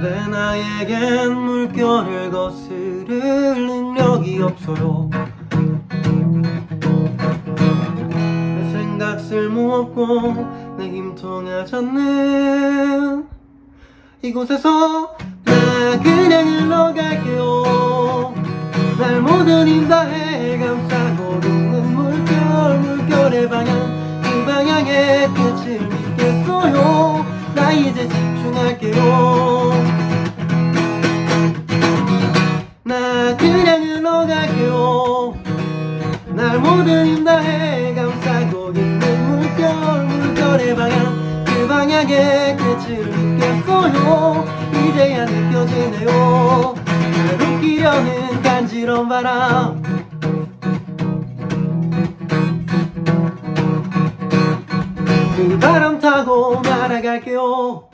근데 나에겐 물결을 거스를 능력이 없어요. 내 생각 쓸모없고 내 힘 통하지 않는 이곳에서 나 그냥 흘러갈게요. 날 모든 힘 다해 그냥 흘러갈게요 날 모든 힘 다해 감싸고 있는 물결 물결의 방향. 그 방향의 끝을 믿겠어요. 이제야 느껴지네요. 날 웃기려는 간지러운 바람. 그 바람 타고 날아갈게요